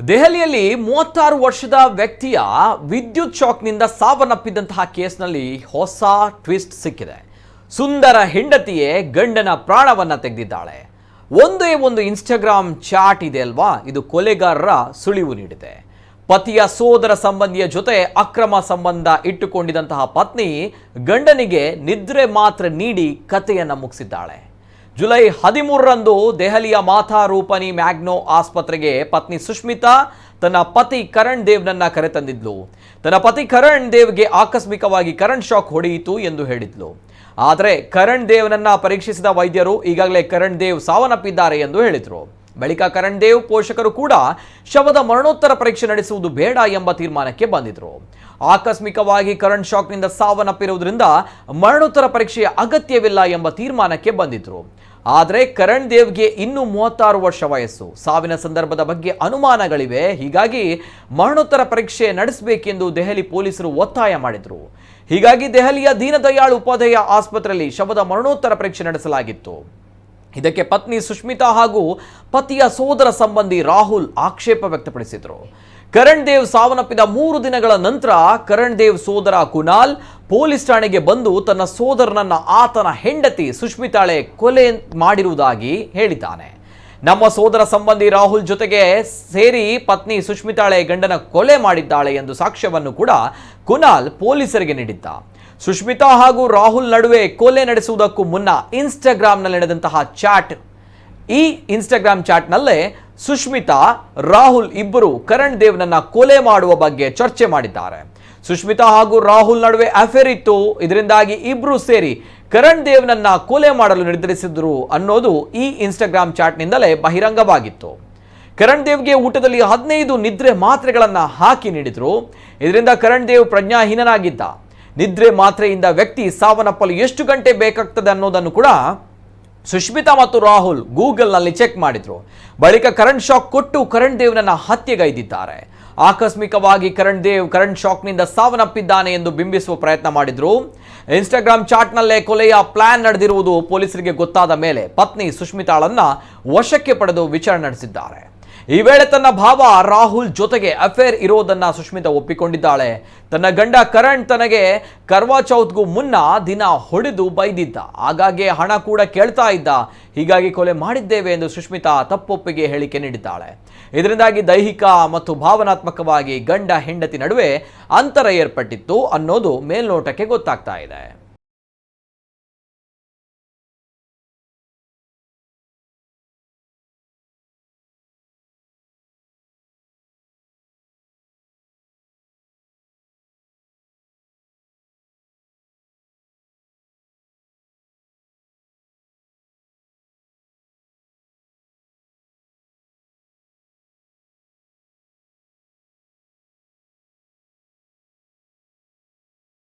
ದೆಹಲಿಯಲ್ಲಿ ಮೂವತ್ತಾರು ವರ್ಷದ ವ್ಯಕ್ತಿಯ ವಿದ್ಯುತ್ ಶಾಕ್ನಿಂದ ಸಾವನ್ನಪ್ಪಿದಂತಹ ಕೇಸ್ನಲ್ಲಿ ಹೊಸ ಟ್ವಿಸ್ಟ್ ಸಿಕ್ಕಿದೆ. ಸುಂದರ ಹೆಂಡತಿಯೇ ಗಂಡನ ಪ್ರಾಣವನ್ನ ತೆಗೆದಿದ್ದಾಳೆ. ಒಂದೇ ಒಂದು ಇನ್ಸ್ಟಾಗ್ರಾಮ್ ಚಾಟ್ ಇದೆ ಅಲ್ವಾ? ಇದು ಕೊಲೆಗಾರರ ಸುಳಿವು ನೀಡಿದೆ. ಪತಿಯ ಸೋದರ ಸಂಬಂಧಿಯ ಜೊತೆ ಅಕ್ರಮ ಸಂಬಂಧ ಇಟ್ಟುಕೊಂಡಿದ್ದಂತಹ ಪತ್ನಿ ಗಂಡನಿಗೆ ನಿದ್ರೆ ಮಾತ್ರ ನೀಡಿ ಕಥೆಯನ್ನು ಮುಗಿಸಿದ್ದಾಳೆ. ಜುಲೈ ಹದಿಮೂರರಂದು ದೆಹಲಿಯ ಮಾಥಾ ರೂಪನಿ ಮ್ಯಾಗ್ನೋ ಆಸ್ಪತ್ರೆಗೆ ಪತ್ನಿ ಸುಷ್ಮಿತಾ ತನ್ನ ಪತಿ ಕರಣ್ ದೇವ್ನನ್ನ ಕರೆತಂದಿದ್ಲು ತನ್ನ ಪತಿ ಕರಣ್ ದೇವ್ಗೆ ಆಕಸ್ಮಿಕವಾಗಿ ಕರಣ್ ಶಾಕ್ ಹೊಡೆಯಿತು ಎಂದು ಹೇಳಿದ್ಲು. ಆದರೆ ಕರಣ್ ದೇವ್ನನ್ನ ಪರೀಕ್ಷಿಸಿದ ವೈದ್ಯರು ಈಗಾಗಲೇ ಕರಣ್ ದೇವ್ ಸಾವನ್ನಪ್ಪಿದ್ದಾರೆ ಎಂದು ಹೇಳಿದರು. ಬಳಿಕ ಕರಣ್ ದೇವ್ ಪೋಷಕರು ಕೂಡ ಶವದ ಮರಣೋತ್ತರ ಪರೀಕ್ಷೆ ನಡೆಸುವುದು ಬೇಡ ಎಂಬ ತೀರ್ಮಾನಕ್ಕೆ ಬಂದಿದ್ರು. ಆಕಸ್ಮಿಕವಾಗಿ ಕರಣ್ ಶಾಕ್ನಿಂದ ಸಾವನ್ನಪ್ಪಿರುವುದರಿಂದ ಮರಣೋತ್ತರ ಪರೀಕ್ಷೆಯ ಅಗತ್ಯವಿಲ್ಲ ಎಂಬ ತೀರ್ಮಾನಕ್ಕೆ ಬಂದಿದ್ರು. ಆದರೆ ಕರಣ್ ದೇವ್ಗೆ ಇನ್ನೂ ಮೂವತ್ತಾರು ವರ್ಷ ವಯಸ್ಸು. ಸಾವಿನ ಸಂದರ್ಭದ ಬಗ್ಗೆ ಅನುಮಾನಗಳಿವೆ. ಹೀಗಾಗಿ ಮರಣೋತ್ತರ ಪರೀಕ್ಷೆ ನಡೆಸಬೇಕೆಂದು ದೆಹಲಿ ಪೊಲೀಸರು ಒತ್ತಾಯ ಮಾಡಿದರು. ಹೀಗಾಗಿ ದೆಹಲಿಯ ದೀನದಯಾಳ್ ಉಪಾಧ್ಯಾಯ ಆಸ್ಪತ್ರೆಯಲ್ಲಿ ಶವದ ಮರಣೋತ್ತರ ಪರೀಕ್ಷೆ ನಡೆಸಲಾಗಿತ್ತು. ಇದಕ್ಕೆ ಪತ್ನಿ ಸುಷ್ಮಿತಾ ಹಾಗೂ ಪತಿಯ ಸೋದರ ಸಂಬಂಧಿ ರಾಹುಲ್ ಆಕ್ಷೇಪ ವ್ಯಕ್ತಪಡಿಸಿದರು. ಕರಣ್ ದೇವ್ ಸಾವನ್ನಪ್ಪಿದ ಮೂರು ದಿನಗಳ ನಂತರ ಕರಣ್ ದೇವ್ ಸೋದರ ಕುನಾಲ್ ಪೊಲೀಸ್ ಠಾಣೆಗೆ ಬಂದು ತನ್ನ ಸೋದರನನ್ನ ಆತನ ಹೆಂಡತಿ ಸುಷ್ಮಿತಾಳೆ ಕೊಲೆ ಮಾಡಿರುವುದಾಗಿ ಹೇಳಿದ್ದಾನೆ. ನಮ್ಮ ಸೋದರ ಸಂಬಂಧಿ ರಾಹುಲ್ ಜೊತೆಗೆ ಸೇರಿ ಪತ್ನಿ ಸುಷ್ಮಿತಾಳೆ ಗಂಡನ ಕೊಲೆ ಮಾಡಿದ್ದಾಳೆ ಎಂದು ಸಾಕ್ಷ್ಯವನ್ನು ಕೂಡ ಕುನಾಲ್ ಪೊಲೀಸರಿಗೆ ನೀಡಿದ್ದ. ಸುಷ್ಮಿತಾ ಹಾಗೂ ರಾಹುಲ್ ನಡುವೆ ಕೊಲೆ ನಡೆಸುವುದಕ್ಕೂ ಮುನ್ನ ಇನ್ಸ್ಟಾಗ್ರಾಮ್ನಲ್ಲಿ ನಡೆದಂತಹ ಚಾಟ್, ಈ ಇನ್ಸ್ಟಾಗ್ರಾಮ್ ಚಾಟ್ನಲ್ಲೇ ಸುಷ್ಮಿತಾ, ರಾಹುಲ್ ಇಬ್ಬರು ಕರಣ್ ದೇವ್ನನ್ನ ಕೊಲೆ ಮಾಡುವ ಬಗ್ಗೆ ಚರ್ಚೆ ಮಾಡಿದ್ದಾರೆ. ಸುಷ್ಮಿತಾ ಹಾಗೂ ರಾಹುಲ್ ನಡುವೆ ಅಫೇರ್ ಇತ್ತು. ಇದರಿಂದಾಗಿ ಇಬ್ರು ಸೇರಿ ಕರಣ್ ದೇವ್ನನ್ನ ಕೊಲೆ ಮಾಡಲು ನಿರ್ಧರಿಸಿದ್ರು ಅನ್ನೋದು ಈ ಇನ್ಸ್ಟಾಗ್ರಾಮ್ ಚಾಟ್ನಿಂದಲೇ ಬಹಿರಂಗವಾಗಿತ್ತು. ಕರಣ್ ದೇವ್ಗೆ ಊಟದಲ್ಲಿ ಹದಿನೈದು ನಿದ್ರೆ ಮಾತ್ರೆಗಳನ್ನು ಹಾಕಿ ನೀಡಿದ್ರು. ಇದರಿಂದ ಕರಣ್ ದೇವ್ ಪ್ರಜ್ಞಾಹೀನನಾಗಿದ್ದ. ನಿದ್ರೆ ಮಾತ್ರೆಯಿಂದ ವ್ಯಕ್ತಿ ಸಾವನ್ನಪ್ಪಲು ಎಷ್ಟು ಗಂಟೆ ಬೇಕಾಗ್ತದೆ ಅನ್ನೋದನ್ನು ಕೂಡ ಸುಷ್ಮಿತಾ ಮತ್ತು ರಾಹುಲ್ ಗೂಗಲ್ನಲ್ಲಿ ಚೆಕ್ ಮಾಡಿದ್ರು. ಬಳಿಕ ಕರಣ್ ಶಾಕ್ ಕೊಟ್ಟು ಕರಣ್ ದೇವ್ನನ್ನ ಹತ್ಯೆಗೈದಿದ್ದಾರೆ. ಆಕಸ್ಮಿಕವಾಗಿ ಕರಣ್ ದೇವ್, ಕರಣ್ ಶಾಕ್ನಿಂದ ಸಾವನ್ನಪ್ಪಿದ್ದಾನೆ ಎಂದು ಬಿಂಬಿಸುವ ಪ್ರಯತ್ನ ಮಾಡಿದ್ರು. ಇನ್ಸ್ಟಾಗ್ರಾಮ್ ಚಾಟ್ನಲ್ಲೇ ಕೊಲೆಯ ಪ್ಲಾನ್ ನಡೆದಿರುವುದು ಪೊಲೀಸರಿಗೆ ಗೊತ್ತಾದ ಮೇಲೆ ಪತ್ನಿ ಸುಷ್ಮಿತಾಳನ್ನ ವಶಕ್ಕೆ ಪಡೆದು ವಿಚಾರಣೆ ನಡೆಸಿದ್ದಾರೆ. ಈ ವೇಳೆ ತನ್ನ ಭಾವ ರಾಹುಲ್ ಜೊತೆಗೆ ಅಫೇರ್ ಇರೋದನ್ನ ಸುಷ್ಮಿತಾ ಒಪ್ಪಿಕೊಂಡಿದ್ದಾಳೆ. ತನ್ನ ಗಂಡ ಕರಣ್ ತನಗೆ ಕರ್ವಾ ಚೌತ್ಗೂ ಮುನ್ನ ದಿನ ಹೊಡೆದು ಬೈದಿದ್ದ. ಹಾಗಾಗಿ ಹಣ ಕೂಡ ಕೇಳ್ತಾ ಇದ್ದ. ಹೀಗಾಗಿ ಕೊಲೆ ಮಾಡಿದ್ದೇವೆ ಎಂದು ಸುಷ್ಮಿತಾ ತಪ್ಪೊಪ್ಪಿಗೆ ಹೇಳಿಕೆ ನೀಡಿದ್ದಾಳೆ. ಇದರಿಂದಾಗಿ ದೈಹಿಕ ಮತ್ತು ಭಾವನಾತ್ಮಕವಾಗಿ ಗಂಡ ಹೆಂಡತಿ ನಡುವೆ ಅಂತರ ಏರ್ಪಟ್ಟಿತ್ತು ಅನ್ನೋದು ಮೇಲ್ನೋಟಕ್ಕೆ ಗೊತ್ತಾಗ್ತಾ ಇದೆ.